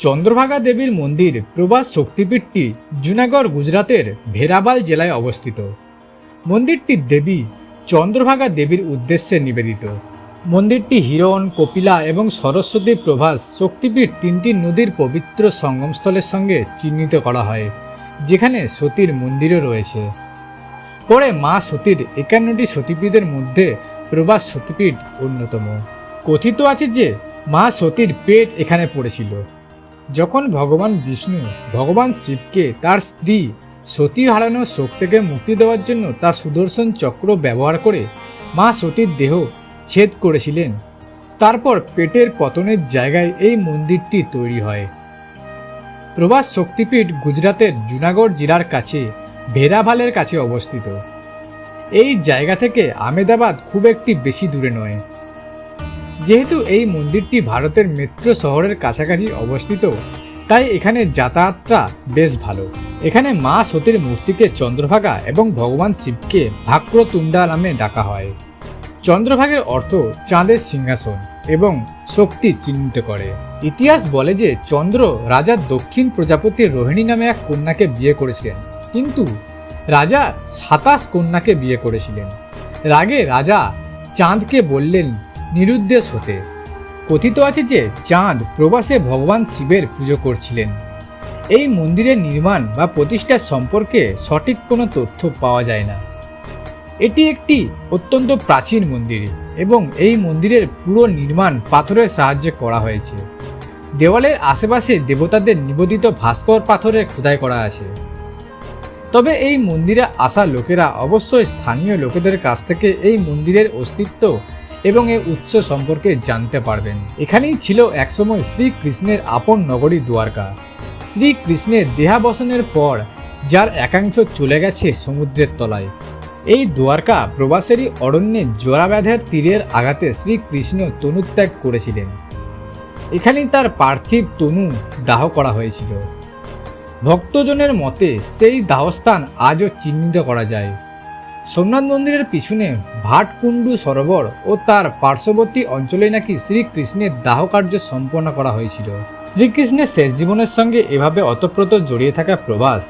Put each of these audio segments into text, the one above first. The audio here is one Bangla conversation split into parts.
চন্দ্রভাগা দেবীর মন্দির প্রবাস শক্তিপীঠটি জুনাগড়, গুজরাতের ভেরাবাল জেলায় অবস্থিত। মন্দিরটি দেবী চন্দ্রভাগা দেবীর উদ্দেশ্যে নিবেদিত। মন্দিরটি হিরণ, কপিলা এবং সরস্বতী প্রভাস শক্তিপীঠ তিনটি নদীর পবিত্র সঙ্গমস্থলের সঙ্গে চিহ্নিত করা হয়, যেখানে সতীর মন্দিরও রয়েছে। পরে মা সতীর একান্নটি সতীপীঠের মধ্যে প্রবাস সতীপীঠ অন্যতম। কথিত আছে যে মা সতীর পেট এখানে পড়েছিল। যখন ভগবান বিষ্ণু ভগবান শিবকে তার স্ত্রী সতী হারানোর শোক থেকে মুক্তি দেওয়ার জন্য তার সুদর্শন চক্র ব্যবহার করে মা সতীর দেহ ছেদ করেছিলেন, তারপর পেটের পতনের জায়গায় এই মন্দিরটি তৈরি হয়। প্রবাস শক্তিপীঠ গুজরাতের জুনাগড় জেলার কাছে ভেরাভালের কাছে অবস্থিত। এই জায়গা থেকে আমেদাবাদ খুব একটি বেশি দূরে নয়। যেহেতু এই মন্দিরটি ভারতের মেট্রো শহরের কাছাকাছি অবস্থিত, তাই এখানে যাতায়াতটা বেশ ভালো। এখানে মা সতীর মূর্তিকে চন্দ্রভাগা এবং ভগবান শিবকে ভাক্রতুণ্ডা নামে ডাকা হয়। চন্দ্রভাগের অর্থ চাঁদের সিংহাসন এবং শক্তি চিহ্নিত করে। ইতিহাস বলে যে চন্দ্র রাজা দক্ষিণ প্রজাপতি রোহিণী নামে এক কন্যাকে বিয়ে করেছিলেন। কিন্তু রাজা সাতাশ কন্যাকে বিয়ে করেছিলেন। রাগে রাজা চাঁদকে বললেন নিরুদ্দেশ হতে। কথিত আছে যে চাঁদ প্রবাসে ভগবান শিবের পুজো করছিলেন। এই মন্দিরের নির্মাণ বা প্রতিষ্ঠা সম্পর্কে সঠিক কোনো তথ্য পাওয়া যায় না। এটি একটি অত্যন্ত প্রাচীন মন্দির এবং এই মন্দিরের পুরো নির্মাণ পাথরের সাহায্যে করা হয়েছে। দেওয়ালের আশেপাশে দেবতাদের নিবেদিত ভাস্কর পাথরের খোদাই করা আছে। তবে এই মন্দিরে আসা লোকেরা অবশ্যই স্থানীয় লোকেদের কাছ থেকে এই মন্দিরের অস্তিত্ব এবং এর উৎস সম্পর্কে জানতে পারবেন। এখানেই ছিল একসময় শ্রীকৃষ্ণের আপন নগরী দ্বারকা। শ্রীকৃষ্ণের দেহাবসনের পর, যার একাংশ চলে গেছে সমুদ্রের তলায়। এই দ্বারকা প্রবাসেরই অরণ্যে জোড়াব্যাধের তীরের আঘাতে শ্রীকৃষ্ণ তনুত্যাগ করেছিলেন। এখানেই তার পার্থিব তনু দাহ করা হয়েছিল। ভক্তজনের মতে, সেই দাহস্থান আজও চিহ্নিত করা যায়। সোমনাথ মন্দিরের পিছনে ভাটকুণ্ডু সরোবর ও তার পার্শ্ববর্তী অঞ্চলে নাকি শ্রীকৃষ্ণের দাহ কার্য সম্পন্ন করা হয়েছিল। শ্রীকৃষ্ণের শেষ জীবনের সঙ্গে এভাবে অতপ্রত জড়িয়ে থাকা প্রবাস,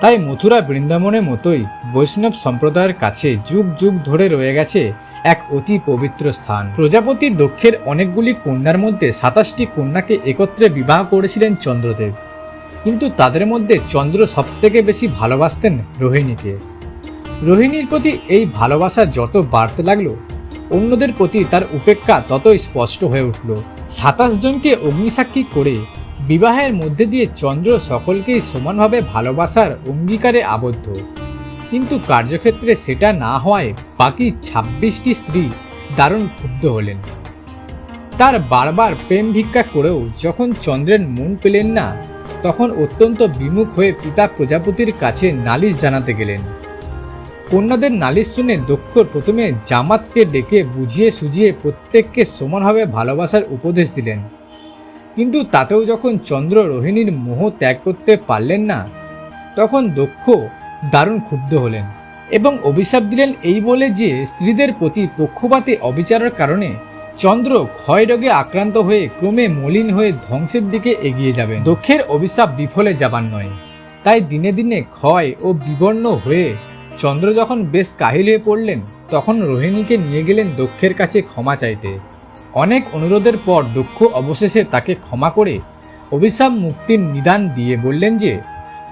তাই মথুরা বৃন্দাবনের মতোই বৈষ্ণব সম্প্রদায়ের কাছে যুগ যুগ ধরে রয়ে গেছে এক অতি পবিত্র স্থান। প্রজাপতি দক্ষের অনেকগুলি কন্যার মধ্যে সাতাশটি কন্যাকে একত্রে বিবাহ করেছিলেন চন্দ্রদেব। কিন্তু তাদের মধ্যে চন্দ্র সবথেকে বেশি ভালোবাসতেন রোহিণীকে। রোহিণীর প্রতি এই ভালোবাসা যত বাড়তে লাগল, অন্যদের প্রতি তার উপেক্ষা ততই স্পষ্ট হয়ে উঠল। সাতাশ জনকে অগ্নিসাক্ষী করে বিবাহের মধ্যে দিয়ে চন্দ্র সকলকেই সমানভাবে ভালোবাসার অঙ্গীকারে আবদ্ধ। কিন্তু কার্যক্ষেত্রে সেটা না হওয়ায় বাকি ছাব্বিশটি স্ত্রী দারুণ ক্ষুব্ধ হলেন। তার বারবার প্রেম ভিক্ষা করেও যখন চন্দ্রের মন পেলেন না, তখন অত্যন্ত বিমুখ হয়ে পিতা প্রজাপতির কাছে নালিশ জানাতে গেলেন। কন্যাদের নালিশ শুনে দক্ষ প্রথমে জামাতকে ডেকে বুঝিয়ে সুঝিয়ে প্রত্যেককে সমানভাবে ভালোবাসার উপদেশ দিলেন। কিন্তু তাতেও যখন চন্দ্র রোহিণীর মোহ ত্যাগ করতে পারলেন না, তখন দক্ষ দারুণ ক্ষুব্ধ হলেন এবং অভিশাপ দিলেন এই বলে যে স্ত্রীদের প্রতি পক্ষপাতে অবিচারের কারণে চন্দ্র ক্ষয় রোগে আক্রান্ত হয়ে ক্রমে মলিন হয়ে ধ্বংসের দিকে এগিয়ে যাবেন। দক্ষের অভিশাপ বিফলে যাবার নয়, তাই দিনে দিনে ক্ষয় ও বিবর্ণ হয়ে চন্দ্র যখন বেশ কাহিল হয়ে পড়লেন, তখন রোহিণীকে নিয়ে গেলেন দক্ষের কাছে ক্ষমা চাইতে। অনেক অনুরোধের পর দক্ষ অবশেষে তাকে ক্ষমা করে অভিশাপ মুক্তির নিদান দিয়ে বললেন যে,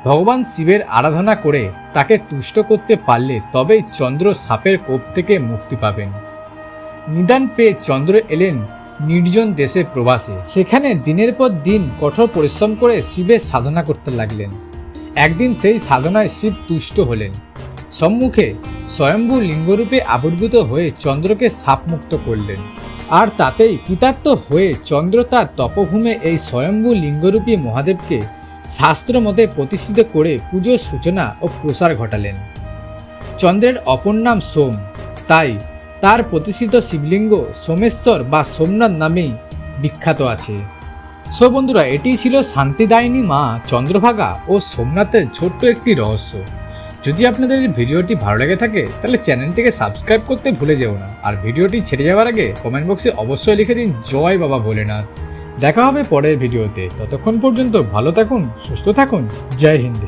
ভগবান শিবের আরাধনা করে তাকে তুষ্ট করতে পারলে তবেই চন্দ্র সাপের কোপ থেকে মুক্তি পাবেন। নিদান পেয়ে চন্দ্র এলেন নির্জন দেশে প্রবাসে। সেখানে দিনের পর দিন কঠোর পরিশ্রম করে শিবের সাধনা করতে লাগলেন। একদিন সেই সাধনায় শিব তুষ্ট হলেন। সম্মুখে স্বয়ম্ভু লিঙ্গরূপে আবির্ভূত হয়ে চন্দ্রকে সাপমুক্ত করলেন। আর তাতেই কৃতার্থ হয়ে চন্দ্র তার তপভূমে এই স্বয়ম্ভু লিঙ্গরূপী মহাদেবকে শাস্ত্র মতে প্রতিষ্ঠিত করে পুজোর সূচনা ও প্রসার ঘটালেন। চন্দ্রের অপর নাম সোম। তাই তার প্রতিষ্ঠিত শিবলিঙ্গ সোমেশ্বর বা সোমনাথ নামেই বিখ্যাত আছে। সো বন্ধুরা, এটি ছিল শান্তিদায়িনী মা চন্দ্রভাগা ও সোমনাথের ছোট্ট একটি রহস্য। যদি আপনাদের এই ভিডিওটি ভালো লেগে থাকে, তাহলে চ্যানেলটিকে সাবস্ক্রাইব করতে ভুলে যেও না। আর ভিডিওটি ছেড়ে যাওয়ার আগে কমেন্ট বক্সে অবশ্যই লিখে দিন, জয় বাবা ভোলেনাথ। দেখা হবে পরের ভিডিওতে। ততক্ষণ পর্যন্ত ভালো থাকুন, সুস্থ থাকুন। জয় হিন্দ।